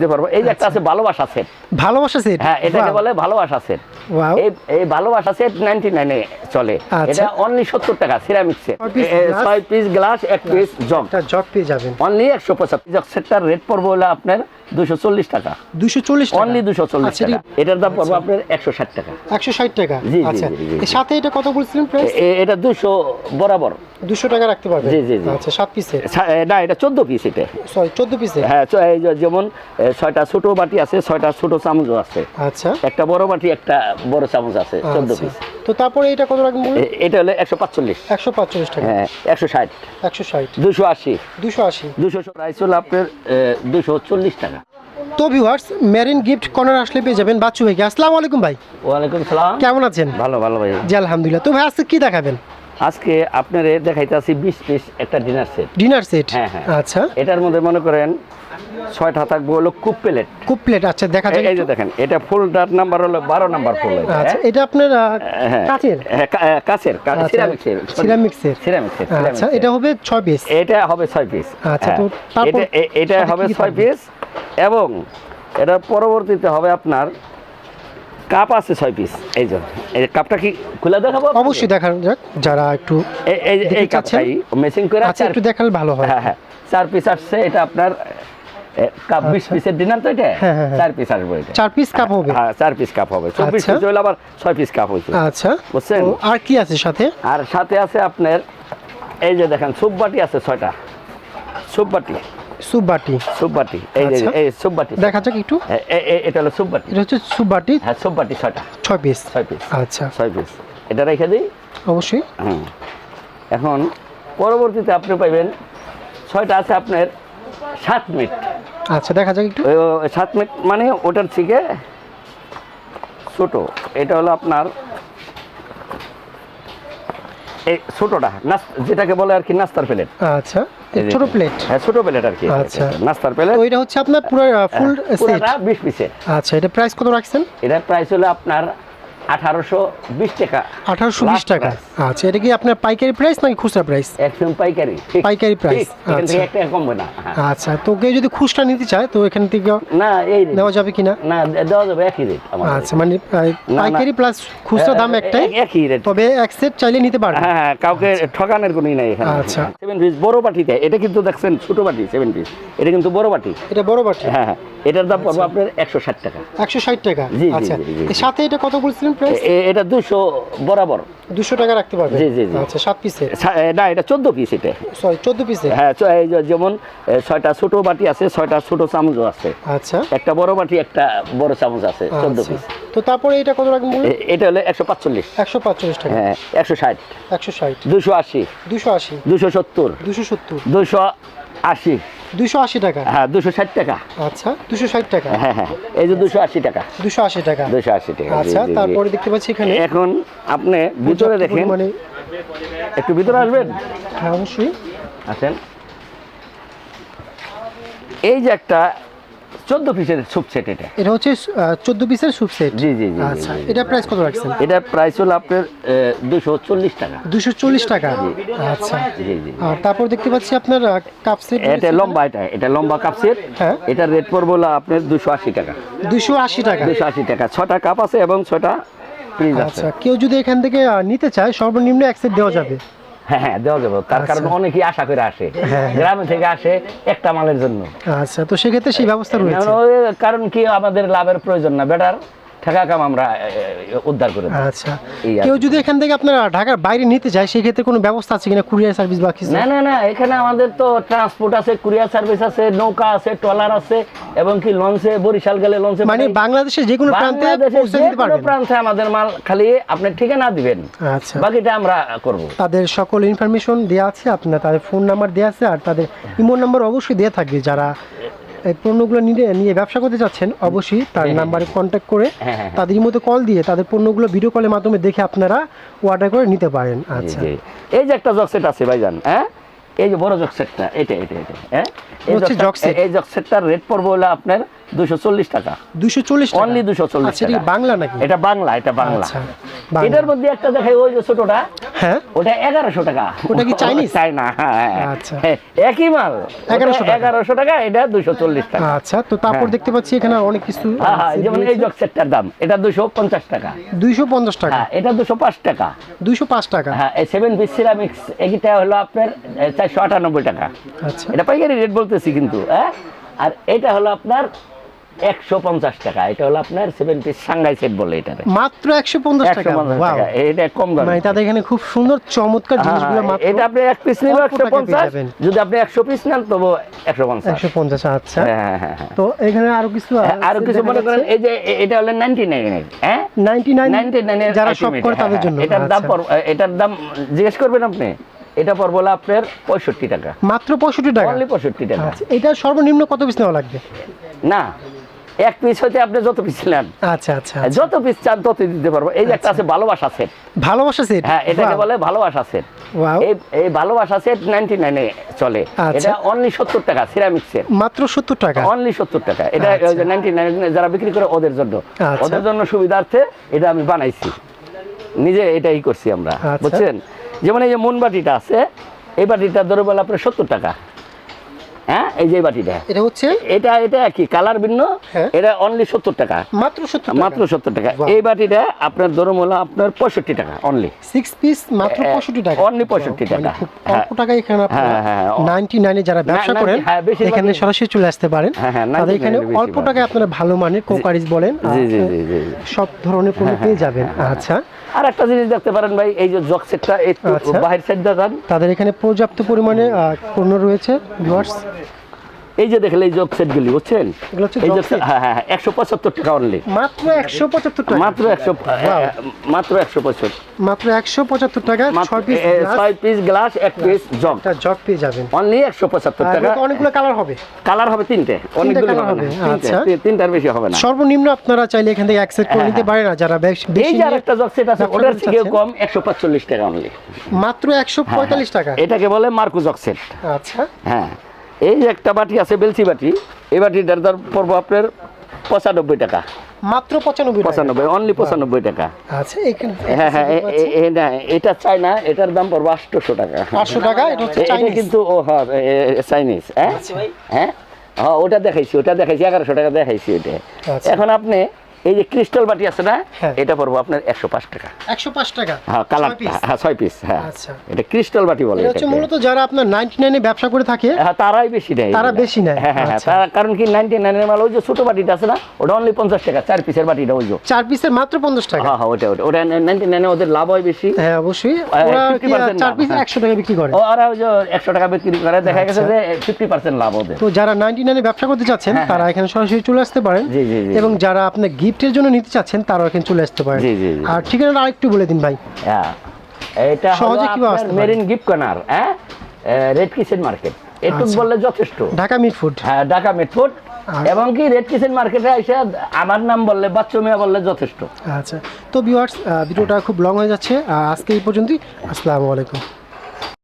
দিতে পারব। এই যে একটা আছে ভালোবাসা সেট। ভালোবাসা সেট? হ্যাঁ এটাকে বলে ভালোবাসা সেট। এই ভালোবাসা সেট নাইনটি নাইনে চলে। আচ্ছা। এটা অনলি সত্তর টাকা সিরামিক ছয় পিস গ্লাস এক পিস জগ জগ পেয়ে যাবেন। অনলি একশো পঁচাত্তর জগ সেটটার রেট পড়বে হলো আপনার দুশো চল্লিশ টাকা। দুশো চল্লিশ অনলি দুশো চল্লিশ আচ্ছা, টাকা। এটার দাম পড়বে আপনার একশো ষাট টাকা। একশো ষাট টাকা? জি, জি, আচ্ছা। জি, জি, জি। এর সাথে এটা কত বলছিলেন প্রাইস এ- এ- এটা দুশো বরাবর। দুশো টাকা রাখতে জি, জি। আচ্ছা সাত না এটা চোদ্দ পিস এটা। সরি চোদ্দ পিসের হ্যাঁ যেমন ছয়টা ছোট বাটি আছে ছয়টা ছোট চামচ আছে। আচ্ছা। একটা বড় বাটি একটা বড় চামচ আছে চোদ্দ আচ্ছা। পিস তো তারপরে এটা কত রাখবেন এটা হলো একশো পাঁচচল্লিশ। একশো পাঁচচল্লিশ টাকা। হ্যাঁ একশো ষাট। একশো ষাট। দুশো আশি। দুশো আশি। দুশো প্রাইস হলো আপনার দুশো চল্লিশ টাকা। তো ভিউয়ার্স মেরিন গিফট কর্নার আসলে পেয়ে যাবেন বাচ্চু ভাইকে। আসসালামু আলাইকুম ভাই। ওয়ালাইকুম সালাম। কেমন আছেন? ভালো ভালো ভাই। জি আলহামদুলিল্লাহ। তো ভাই আজকে কি দেখাবেন? আজকে আপনার দেখাইতে আছি বিশ পিস একটা ডিনার সেট ডিনার সেট হ্যাঁ, হ্যাঁ। আচ্ছা। এটার মধ্যে মনে করেন ছয়টা থাকবে হলো কুপ প্লেট কুপ প্লেট আচ্ছা দেখা যায় এই যে দেখেন এটা ফুলটার নাম্বার হলো বারো নাম্বার ফুল আচ্ছা হ্যাঁ? এটা আপনার হ্যাঁ। কাচের? হ্যাঁ, কাচের আচ্ছা, সিরামিক্সের সিরামিক্সের। সিরামিক্সের আচ্ছা এটা হবে ছয় পিস এটা হবে ছয় পিস আচ্ছা, তো এটা হবে ছয় পিস এবং এটার পরবর্তীতে হবে আপনার কাপ আছে ছয় পিস এই যে। এই কাপটা কি খুলে দেখাবো অবশ্যই দেখানো যাক যারা একটু এই- এই? কাপটাই মেসিং করে চার- একটু দেখালে ভালো হয়। হ্যাঁ হ্যাঁ চার পিস আসছে এটা আপনার কাপ বিশ পিসের ডিনার তো এটা? হ্যাঁ, হ্যাঁ, হ্যাঁ। চার পিস আসবে এটা। চার পিস কাপ হবে। হ্যাঁ চার পিস কাপ হবে। চব্বিশ আচ্ছা। পিস হলে আবার ছয় পিস কাপ হয়েছে আচ্ছা। বুঝছেন? আর কি আছে সাথে? আর সাথে আছে আপনার এই যে দেখেন সুপ বাটি আছে ছয়টা। সুপ বাটি। সুপ বাটি সুপ বাটি এই যে আচ্ছা। এই সুববাটি। দেখা যাক একটু? এটা হলো সুপবাটি এটা হচ্ছে সুপ বাটি হ্যাঁ সুপ বাটি ছয়টা। ছয় পিস ছয় পিস আচ্ছা। ছয় পিস এটা রেখে দিই? অবশ্যই। হুম। এখন পরবর্তীতে আপনি পাইবেন ছয়টা আছে আপনার সাত মিনিট। আচ্ছা দেখা যাক একটু। সাত মিনিট মানে ওটার থেকে ছোট। এটা হলো আপনার এই ছোটটা নাস যেটাকে বলে আর কি নাস্তার প্লেট। আচ্ছা। ছোট প্লেট হ্যাঁ ছোট প্লেট আর কি। আচ্ছা। নাস্তার প্লেট এটা হচ্ছে আপনার পুরো ফুল সেট পিসের আচ্ছা এটা প্রাইস কত রাখছেন? এটা প্রাইস হলো আপনার আঠারোশো বিশ টাকা। আঠারোশো বিশ টাকা। আচ্ছা এটা কি আপনার পাইকারি প্রাইস নাকি খুচরা প্রাইস একদম পাইকারি। পাইকারি থেকে আচ্ছা। এক টাকা কমবে না হ্যাঁ। আচ্ছা তো কেউ যদি খুচরা নিতে চায় তো এখান থেকে না এই। নেওয়া যাবে কিনা? না দেওয়া যাবে একই রেট আমাদের আচ্ছা মানে পাইকারি প্লাস খুচরা দাম একটাই একই রেট। তবে এক সেট চাইলে নিতে পারবেন হ্যাঁ হ্যাঁ কাউকে ঠকানোর কোনোই নাই এখানে। আচ্ছা। সেভেন পিস বড় বাটিতে এটা কিন্তু দেখছেন ছোট বাটি সেভেন পিস এটা কিন্তু বড় বাটি। এটা বড় বাটি? হ্যাঁ হ্যাঁ। এটার দাম পড়বে আপনার একশো ষাট টাকা। একশো ষাট টাকা? আচ্ছা। সাথে এটা কত বলছিলেন? প্রাইস এটা দুশো বরাবর। দুশো টাকা রাখতে পারবেন জি, জি, জি। আচ্ছা সাত পিসের সা- এ, না এটা চোদ্দ পিস এটা। সরি চোদ্দ পিসের হ্যাঁ যেমন ছয়টা ছোট বাটি আছে ছয়টা ছোট চামচও আছে। আচ্ছা। একটা বড় বাটি একটা বড় চামচ আছে চোদ্দ আচ্ছা। পিস তো তারপরে এটা কত বলুন এটা হলো একশো পাঁচচল্লিশ। একশো পাঁচচল্লিশ টাকা। হ্যাঁ একশো ষাট। একশো ষাট। দুশো আশি। দুশো আশি দুশো সত্তর দুশো সত্তর দুশো আশি দুশো আশি টাকা। হ্যাঁ দুশো ষাট টাকা। আচ্ছা দুশো ষাট টাকা। হ্যাঁ হ্যাঁ এই যে দুশো আশি টাকা। দুশো আশি টাকা। দুশো আশি টাকা আচ্ছা। তারপরে দেখতে পাচ্ছি এখানে এখন আপনি ভিতরে দেখেন। মানে একটু ভিতরে আসবেন? হ্যাঁ অবশ্যই। আছেন। এই যে একটা চোদ্দ পিসের সুপ সেট এটা। এটা হচ্ছে চোদ্দ পিসের স্যুপ সেট জি, জি, জি, আচ্ছা। এটা প্রাইস কত রাখছেন? এটার প্রাইস হলো আপনার দুশো চল্লিশ টাকা। দুশো চল্লিশ টাকা? আচ্ছা। জি জি আর তারপর দেখতে পাচ্ছি আপনার কাপ সেট এটা লম্বা এটা এটা লম্বা কাপ সেট হ্যাঁ। এটার রেট পড়বে হলো আপনার দুশো আশি টাকা। দুশো আশি টাকা। দুশো আশি টাকা। ছটা কাপ আছে এবং ছটা আচ্ছা কেউ যদি এখান থেকে নিতে চায় সর্বনিম্ন এক সেট দেওয়া যাবে। হ্যাঁ হ্যাঁ দেওয়া যাবে। তার কারণ আচ্ছা। অনেকেই আশা করে আসে। হ্যাঁ। গ্রামে থেকে আসে একটা মালের জন্য। আচ্ছা তো সেক্ষেত্রে সেই ব্যবস্থা রয়েছে। কারণ কি আমাদের লাভের প্রয়োজন না। বেটার কাম আমরা উদ্ধার করে আচ্ছা। কেউ যদি এখান থেকে আপনার ঢাকার বাইরে নিতে সেই ক্ষেত্রে কোনো ব্যবস্থা আছে কিনা? কুরিয়ার সার্ভিস বা কিছু? না না না এখানে আমাদের তো ট্রান্সপোর্ট আছে কুরিয়ার সার্ভিস আছে নৌকা আছে ট্রলার আছে এবং কি লঞ্চে বরিশাল গেলে লঞ্চে মানে বাংলাদেশের যে কোনো প্রান্তে পৌঁছে দিতে পারবেন? প্রান্তে আমাদের মাল খালি আপনি ঠিকানা দিবেন। আচ্ছা। বাকিটা আমরা করব। তাদের সকল ইনফরমেশন দেওয়া আছে আপনার তাদের ফোন নাম্বার দেওয়া আছে আর তাদের ইমোর নাম্বার অবশ্যই দেওয়া থাকবে যারা এই পণ্যগুলো নিয়ে নিয়ে ব্যবসা করতে চাচ্ছেন অবশ্যই তার নাম্বারে কন্ট্যাক্ট করে হ্যাঁ, হ্যাঁ, তাদের মতো কল দিয়ে তাদের পণ্যগুলো ভিডিও কলের মাধ্যমে দেখে আপনারা অর্ডার করে নিতে পারেন। আচ্ছা। এই যে একটা জকসেট আছে ভাইজান হ্যাঁ? এই যে বড় জকসেটটা এটা এটা এটা হ্যাঁ। এই জকসেটটার রেট পড়বে হলো আপনার দুশো চল্লিশ টাকা। দুশো চল্লিশ অনলি দুশো চল্লিশ আচ্ছা এটা বাংলা নাকি? এটা বাংলা এটা বাংলা। আচ্ছা, এটার মধ্যে একটা দেখাই ওই যে ছোটটা। হ্যাঁ? ওটা এগারোশো টাকা। ওটা কি Chinese? চাইনা হ্যাঁ। আচ্ছা। একই মাল। 1100 টাকা। টাকা এটা দুশো চল্লিশ টাকা। আচ্ছা তো তারপর হ্যাঁ। দেখতে পাচ্ছি এখানে অনেক কিছু হ্যাঁ যেমন এই জগ সেটটার দাম এটা দুশো পঞ্চাশ টাকা। দুইশো পঞ্চাশ টাকা? এটা দুশো পাঁচ টাকা। দুইশো পাঁচ টাকা? হ্যাঁ এই সেভেন পিস সিরামিক্স এইটা হলো আপনার চারশো আটানব্বই টাকা। আচ্ছা। এটা পাইকারি রেট বলতেছি কিন্তু হ্যাঁ? আর এটা হলো আপনার একশো পঞ্চাশ টাকা। এটা হলো আপনার সেভেন পিস সাংঘাই সেট বলে এটা মাত্র একশো পঞ্চাশ টাকা? পঞ্চাশ Wow! টাকা। এটা কম দাম মানে তাদের এখানে খুব সুন্দর চমৎকার জিনিসগুলো মাত্র এটা আপনি এক পিস নিলে একশো পঞ্চাশ। যদি আপনি একশো পিস নেন তবু একশো পঞ্চাশ। একশো পঞ্চাশ আচ্ছা। তো এখানে আরও কিছু আরও কিছু মনে করেন এই যে এটা হলো নাইনটি নাইন হ্যাঁ? নাইনটি নাইন নাইনটি নাইনের যারা শপ করে তাদের জন্য। এটার দাম। এটার দাম জিজ্ঞেস করবেন আপনি? এটা পর হলো আপনার পঁয়ষট্টি টাকা। মাত্র পঁয়ষট্টি টাকা? পঁয়ষট্টি টাকা। আচ্ছা এটা সর্বনিম্ন কত পিস নেওয়া লাগবে? না এক পিস হইতে আপনি যত পিস নেন। আচ্ছা আচ্ছা আচ্ছা। যত পিস চান তত দিতে পারব। এই যে একটা আছে ভালোবাসা সেট ভালোবাসা সেট হ্যাঁ এটাকে বলে ভালোবাসা সেট ওয়াও এই এই ভালোবাসা সেট নাইনটি নাইনে চলে। আচ্ছা। এটা অনলি সত্তর টাকা সিরামিক সেট মাত্র সত্তর টাকা? অনলি সত্তর টাকা। এটা আচ্ছা। নাইনটি নাইন যারা বিক্রি করে ওদের জন্য। আচ্ছা। ওদের জন্য সুবিধার্থে এটা আমি বানাইছি। নিজে এটাই করছি আমরা। আচ্ছা। বুঝছেন? যেমন এই যে মনবাটিটা আছে এই বাটিটা ধরে বলে আপনার সত্তর টাকা। হ্যাঁ? এই যে বাটিটা এটা হচ্ছে? এটা এটা কি কালার ভিন্ন। হ্যাঁ। এটা অনলি সত্তর টাকা। মাত্র সত্তর মাত্র সত্তর টাকা। এই বাটিটা আপনার ধরুন হলো আপনার পঁয়ষট্টি টাকা অনলি সিক্স পিস মাত্র পঁয়ষট্টি টাকা। only 65 মানে টাকা। হ্যাঁ। অল্প এখানে হ্যাঁ। নাইনটি নাইনে যারা ব্যবসা করেন এখানে সরাসরি চলে আসতে পারেন। তাদের এখানে অল্প টাকায় আপনারা ভালো মানের কোকারিজ বলেন। সব ধরনের পণ্য পেয়ে যাবেন। আচ্ছা। আর একটা জিনিস দেখতে পারেন ভাই এই যে জক সেটটা একটু আচ্ছা। বাহির সাইড দেখান। তাদের এখানে পর্যাপ্ত পরিমাণে পণ্য রয়েছে ভিউয়ার্স এই যে দেখলে এই জগ সেটগুলি বুঝছেন? এই জগ set? হ্যাঁ হ্যাঁ একশো পঁচাত্তর টাকা অনলি মাত্র একশো পঁচাত্তর টাকা। মাত্র একশো মাত্র একশো পঁচাত্তর। মাত্র একশো পঁচাত্তর টাকা ছয় পিস গ্লাস এক পিস জগ জগ পেয়ে যাবেন। অনলি একশো পঁচাত্তর টাকা। অনেকগুলো কালার হবে। কালার হবে তিনটে। অনেকগুলো হবে আচ্ছা। তিনটার বেশি হবে না। সর্বনিম্ন আপনারা চাইলে এখান থেকে অ্যাকসেপ্ট করে নিতে পারেন না যারা বেশ- এই যে আরেকটা জগ সেট আছে ওটার চাচ্ছেন? কম একশো পাঁচচল্লিশ টাকা অনলি মাত্র একশো পঁয়তাল্লিশ টাকা। এটাকে বলে মার্কো জগ সেট আচ্ছা। হ্যাঁ। এই যে একটা বাটি আছে বেলসি বাটি এই বাটিটার দাম পড়ব আপনার পঁচানব্বই টাকা। মাত্র পঁচানব্বই পঁচানব্বই অনলি পঁচানব্বই টাকা। আচ্ছা এখানে হ্যাঁ হ্যাঁ এটা চাই না এটার দাম পড়ব আটশোশো টাকা। আটশো টাকা এটা হচ্ছে চাইনিজ কিন্তু ও হ্যাঁ চাইনিজ হ্যাঁ? হ্যাঁ? হ্যাঁ ওটা দেখাইছি ওটা দেখাইছি এগারোশো টাকা দেখাইছি ওটা আচ্ছা। এখন আপনি এই যে ক্রিস্টাল বাটি আছে না হ্যাঁ। এটা পড়ব আপনার একশো পাঁচ টাকা। একশো পাঁচ টাকা? হ্যাঁ কালার হ্যাঁ ছয় পিস হ্যাঁ। আচ্ছা। এটা ক্রিস্টাল বাটি বলে হচ্ছে মূলত যারা আপনার নাইনটি নাইনে ব্যবসা করে থাকে হ্যাঁ তারাই বেশি নেয়। তারা বেশি নেয়, হ্যাঁ হ্যাঁ হ্যাঁ, আচ্ছা। তারা কারণ কি নাইনটি নাইনের মাল ওই যে ছোট বাটিটা আছে না ওটা অনলি পঞ্চাশ টাকা চার পিসের বাটিটা ওই যে। চার পিসের মাত্র পঞ্চাশ টাকা? হ্যাঁ হ্যাঁ ওটা ওটা ওটা নাইনটি নাইনে ওদের লাভ হয় বেশি। হ্যাঁ অবশ্যই। ওরা চার পিস হ্যাঁ। একশো টাকা বিক্রি করে? ও ওরা ওই যে একশো টাকা বিক্রি করে দেখা গেছে আচ্ছা। যে ফিফটি পার্সেন্ট লাভ ওদের। তো যারা নাইনটি নাইনে ব্যবসা করতে চাচ্ছেন তারা এখানে সরাসরি চলে আসতে পারেন। জি, জি, জি। এবং যারা আপনার গিফটের জন্য নিতে চাচ্ছেন তারাও এখানে চলে আসতে পারেন। আর ঠিকানাটা আরেকটু বলে দিন ভাই। হ্যাঁ। এটা হলো সহজে কীভাবে আসতে মেরিন গিফট কর্নার হ্যাঁ? Red kitchen market. একটু আচ্ছা। বললে যথেষ্ট। ঢাকা মিট ফুড হ্যাঁ ঢাকা মেটফোর্ট আর- এবং কি রেড কিচেন মার্কেটে এসে আমার নাম বললে বাচ্চু মিয়া বললে যথেষ্ট। আচ্ছা। তো ভিউয়ার্স ভিডিওটা খুব লং হয়ে যাচ্ছে। আজকে এই পর্যন্তই। আসসালামু আলাইকুম।